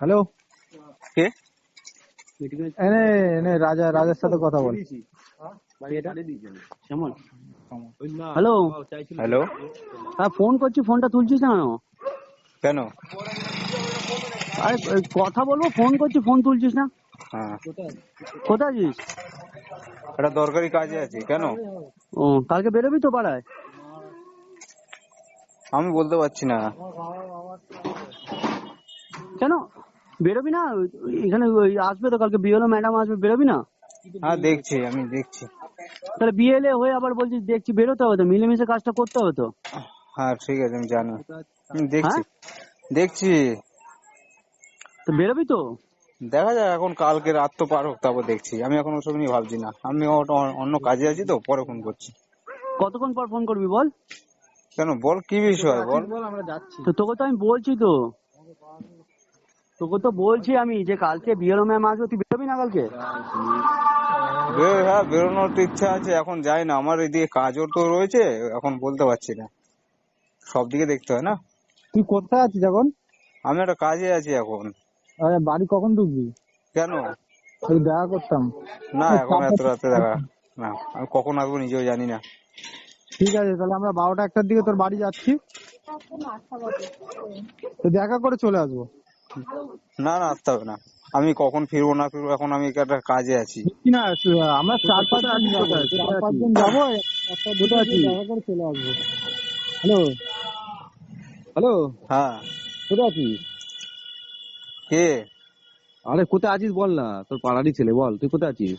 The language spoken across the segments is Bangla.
হ্যালো? কে? এনে এনে রাজা রাজার সাথে কথা বল। হ্যালো? হ্যালো? হ্যাঁ ফোন করছি ফোনটা তুলছিস না কেন? কেন? আরে কথা বলব ফোন করছি ফোন তুলছিস না? হ্যাঁ। কোথায় আছিস? একটা দরকারি কাজে আছি কেন? ও কালকে বেরোবি তো পাড়ায়? আমি বলতে পারছি না। বেরোবি না? এখানে ওই আসবে তো কালকে বিএলও ম্যাডাম আসবে বেরোবি না? হ্যাঁ দেখছি আমি দেখছি। তাহলে বিএলএ হয়ে আবার বলছিস দেখছি বেরোতে হবে তো মিলেমিশে কাজটা করতে হবে তো? হ্যাঁ ঠিক আছে আমি জানি। দেখছি। হ্যাঁ? দেখছি। তো বেরোবি তো? দেখা যাক এখন কালকে রাত তো পার হোক তারপর দেখছি। আমি এখন ওসব নিয়ে ভাবছি না। আমি অন্য কাজে আছি তো পরে ফোন করছি। কতক্ষণ পর ফোন করবি বল? কেন বল কি বিষয় বল? তো তোকে তো আমি বলছি তো। তোকে তো বলছি আমি যে কালকে বিএলও ম্যাম আসবে তুই বেরোবি না কালকে? হ্যাঁ বেরোনোর তো ইচ্ছা আছে এখন যাই না। আমার এদিকে কাজও তো রয়েছে এখন বলতে পারছি না। সব দিকে দেখতে হয় না? তুই কোথায় আছিস এখন? আমি একটা কাজে আছি এখন। আরে বাড়ি কখন ঢুকবি? কেন? ওই দেখা করতাম। না এখন এত রাতে দেখা। না আমি কখন আসব নিজেও জানি না। ঠিক আছে তাহলে আমরা বারোটা একটার দিকে তোর বাড়ি যাচ্ছি। তো দেখা করে চলে আসব। না না আসতে হবে না। আমি কখন ফিরবো না ফিরবো এখন আমি একটা কাজে আছি। না আমরা চার পাঁচ যাব। চার পাঁচ জন যাব একটা দুটো আছি। করে চলে আসব। হ্যালো? হ্যালো? হ্যাঁ। কোথায় আছিস? কে? আরে কোথায় আছিস বল না। তোর পাড়ারই ছেলে বল। তুই কোথায় আছিস?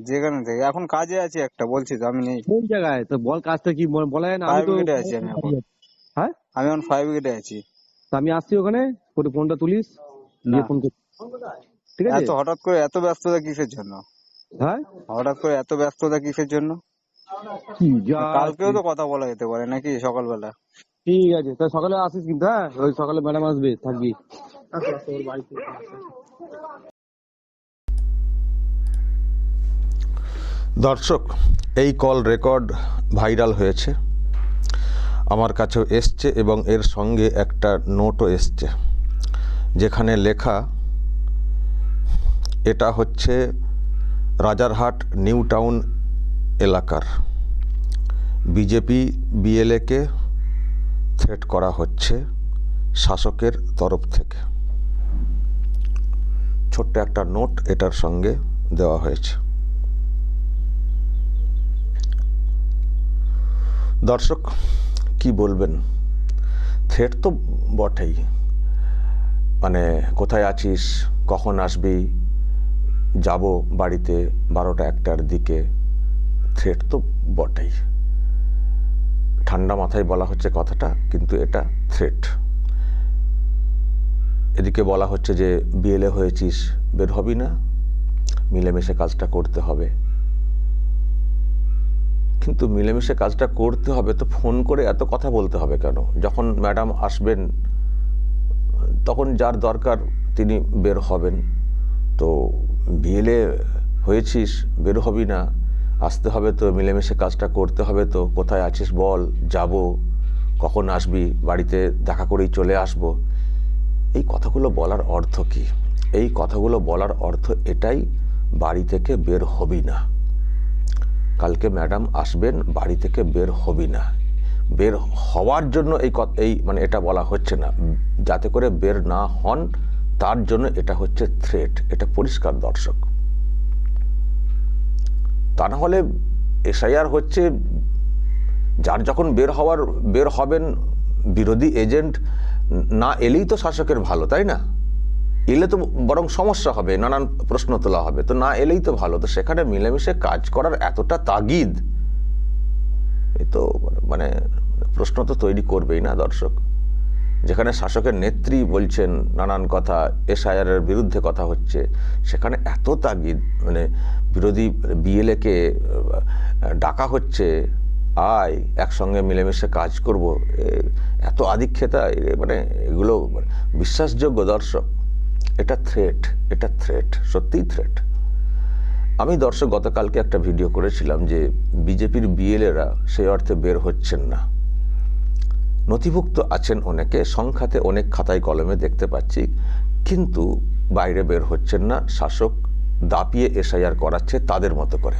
যেখানে থেকে। এখন কাজে আছি একটা বলছি তো আমি নেই। কোন জায়গায়? তো বল কাজটা কি বল- বলা যায় না? আমি তো আছি আমি এখন। হ্যাঁ? আমি এখন ফায়ার ব্রিগেডে আছি। তা আমি আসছি ওখানে? করে ফোনটা তুলিস না। দিয়ে ফোন ঠিক আছে? এত হঠাৎ করে এত ব্যস্ততা কিসের জন্য? হ্যাঁ? হঠাৎ করে এত ব্যস্ততা কিসের জন্য? কি যা কালকেও তো কথা বলা যেতে পারে নাকি সকালবেলা? ঠিক আছে তা সকালে আসিস কিন্তু হ্যাঁ? ওই সকালে ম্যাডাম আসবে থাকবি। দর্শক এই কল রেকর্ড ভাইরাল হয়েছে। আমার কাছেও এসছে এবং এর সঙ্গে একটা নোটও এসছে। যেখানে লেখা, এটা হচ্ছে রাজারহাট নিউ টাউন এলাকার। বিজেপি বিএলএকে থ্রেট করা হচ্ছে শাসকের তরফ থেকে। ছোট্ট একটা নোট এটার সঙ্গে দেওয়া হয়েছে। দর্শক, কি বলবেন? থ্রেট তো বটেই। মানে কোথায় আছিস? কখন আসবি? যাব বাড়িতে বারোটা একটার দিকে। থ্রেট তো বটেই। ঠান্ডা মাথায় বলা হচ্ছে কথাটা, কিন্তু এটা থ্রেট। এদিকে বলা হচ্ছে যে, বিএলএ হয়েছিস, বের হবি না? মিলেমিশে কাজটা করতে হবে। কিন্তু মিলেমিশে কাজটা করতে হবে তো ফোন করে এত কথা বলতে হবে কেন? যখন ম্যাডাম আসবেন তখন যার দরকার তিনি বের হবেন। তো বিএলএ হয়েছিস, বের হবি না। আসতে হবে তো, মিলেমিশে কাজটা করতে হবে তো। কোথায় আছিস বল, যাব। কখন আসবি? বাড়িতে দেখা করেই চলে আসব। এই কথাগুলো বলার অর্থ কি? এই কথাগুলো বলার অর্থ এটাই, বাড়ি থেকে বের হবি না। কালকে ম্যাডাম আসবেন, বাড়ি থেকে বের হবি না। বের হওয়ার জন্য এই এই মানে এটা বলা হচ্ছে না। যাতে করে বের না হন, তার জন্য এটা হচ্ছে থ্রেট এটা পরিষ্কার দর্শক। তা না হলে এসআইআর হচ্ছে যার যখন বের হওয়ার, বের হবেন বিরোধী এজেন্ট, না এলেই তো শাসকের ভালো, তাই না? এলে তো বরং সমস্যা হবে, নানান প্রশ্ন তোলা হবে। তো না এলেই তো ভালো। তো সেখানে মিলেমিশে কাজ করার এতটা তাগিদ এ তো মানে প্রশ্ন তো তৈরি করবেই না দর্শক। যেখানে শাসকের নেত্রী বলছেন নানান কথা এসআইআর এর বিরুদ্ধে কথা হচ্ছে সেখানে এত তাগিদ মানে বিরোধী বিএলএ কে আহ, ডাকা হচ্ছে আয় একসঙ্গে মিলেমিশে কাজ করব এত আধিক্ষেতা মানে এগুলো বিশ্বাসযোগ্য দর্শক। এটা থ্রেট এটা থ্রেট সত্যিই থ্রেট আমি দর্শক, গতকালকে একটা ভিডিও করেছিলাম যে বিজেপির বিএলএরা সেই অর্থে বের হচ্ছেন না। নথিভুক্ত আছেন অনেকে, সংখ্যাতে অনেক খাতায় কলমে দেখতে পাচ্ছি, কিন্তু বাইরে বের হচ্ছেন না। শাসক দাপিয়ে এসআইআর করাচ্ছে তাদের মতো করে।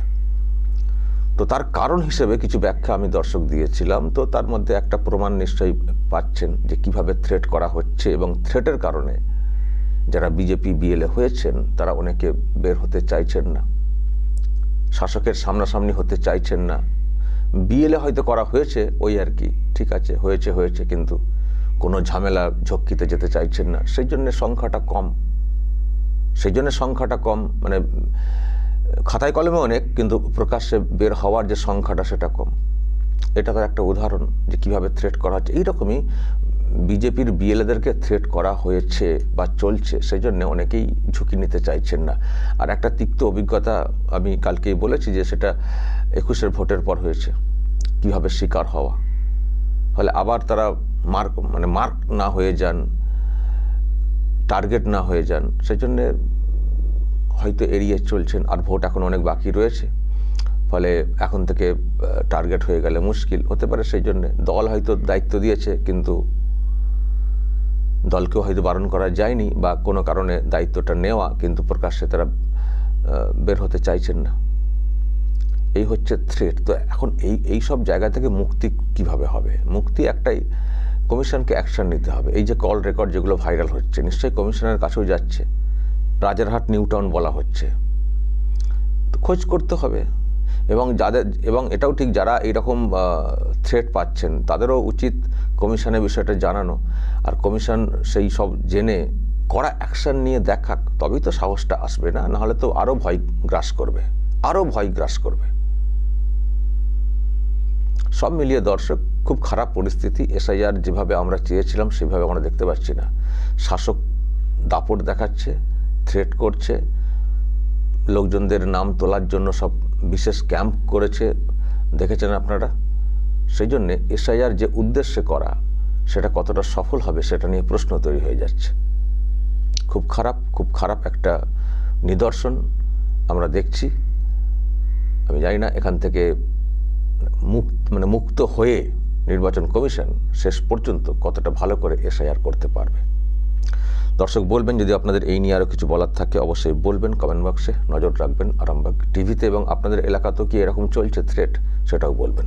তো তার কারণ হিসেবে কিছু ব্যাখ্যা আমি দর্শক দিয়েছিলাম। তো তার মধ্যে একটা প্রমাণ নিশ্চয়ই পাচ্ছেন যে কীভাবে থ্রেট করা হচ্ছে এবং থ্রেটের কারণে যারা বিজেপি বিএলএ হয়েছেন, তারা অনেকে বের হতে চাইছেন না। শাসকের সামনাসামনি হতে চাইছেন না। বিএলএ হয়তো করা হয়েছে, ওই আর কি। ঠিক আছে, হয়েছে হয়েছে, কিন্তু কোনো ঝামেলা ঝক্কিতে যেতে চাইছেন না। সেই জন্য সংখ্যাটা কম। সেই জন্য সংখ্যাটা কম মানে খাতায় কলমে অনেক, কিন্তু প্রকাশ্যে বের হওয়ার যে সংখ্যাটা, সেটা কম। এটা তার একটা উদাহরণ যে কীভাবে থ্রেট করা হচ্ছে। এইরকমই বিজেপির বিএলএদেরকে থ্রেট করা হয়েছে বা চলছে সেই জন্য অনেকেই ঝুঁকি নিতে চাইছেন না। আর একটা তিক্ত অভিজ্ঞতা আমি কালকেই বলেছি যে সেটা একুশের ভোটের পর হয়েছে। কীভাবে শিকার হওয়া? ফলে আবার তারা মার্ক মানে মার্ক না হয়ে যান, টার্গেট না হয়ে যান সেই জন্যে হয়তো এড়িয়ে চলছেন আর ভোট এখন অনেক বাকি রয়েছে। ফলে এখন থেকে টার্গেট হয়ে গেলে মুশকিল। হতে পারে সেই জন্যে দল হয়তো দায়িত্ব দিয়েছে, কিন্তু দলকেও হয়তো বারণ করা যায়নি বা কোনো কারণে দায়িত্বটা নেওয়া কিন্তু প্রকাশ্যে তারা বের হতে চাইছেন না। এই হচ্ছে থ্রেট তো এখন এই এই সব জায়গা থেকে মুক্তি কীভাবে হবে? মুক্তি একটাই, কমিশনকে অ্যাকশন নিতে হবে। এই যে কল রেকর্ড যেগুলো ভাইরাল হচ্ছে, নিশ্চয়ই কমিশনের কাছেও যাচ্ছে। রাজারহাট নিউ টাউন বলা হচ্ছে। তো খোঁজ করতে হবে। এবং যাদের, এবং এটাও ঠিক যারা এইরকম থ্রেট পাচ্ছেন, তাদেরও উচিত কমিশনের বিষয়টা জানানো। আর কমিশন সেই সব জেনে কড়া অ্যাকশন নিয়ে দেখাক, তবেই তো সাহসটা আসবে না, নাহলে তো আরও ভয় গ্রাস করবে আরও ভয় গ্রাস করবে। সব মিলিয়ে দর্শক, খুব খারাপ পরিস্থিতি, এসআইআর যেভাবে আমরা চেয়েছিলাম, সেভাবে আমরা দেখতে পাচ্ছি না। শাসক দাপট দেখাচ্ছে থ্রেট করছে, লোকজনদের নাম তোলার জন্য সব বিশেষ ক্যাম্প করেছে, দেখেছেন আপনারা? সেই জন্যে এসআইআর যে উদ্দেশ্যে করা, সেটা কতটা সফল হবে সেটা নিয়ে প্রশ্ন তৈরি হয়ে যাচ্ছে। খুব খারাপ খুব খারাপ একটা নিদর্শন আমরা দেখছি। আমি জানি না, এখান থেকে মুক্ত মানে মুক্ত হয়ে নির্বাচন কমিশন শেষ পর্যন্ত কতটা ভালো করে এসআইআর করতে পারবে। দর্শক, বলবেন যদি আপনাদের এই নিয়ে আরও কিছু বলার থাকে, অবশ্যই বলবেন কমেন্ট বক্সে। নজর রাখবেন আরামবাগ টিভিতে এবং আপনাদের এলাকাতেও কি এরকম চলছে থ্রেট সেটাও বলবেন।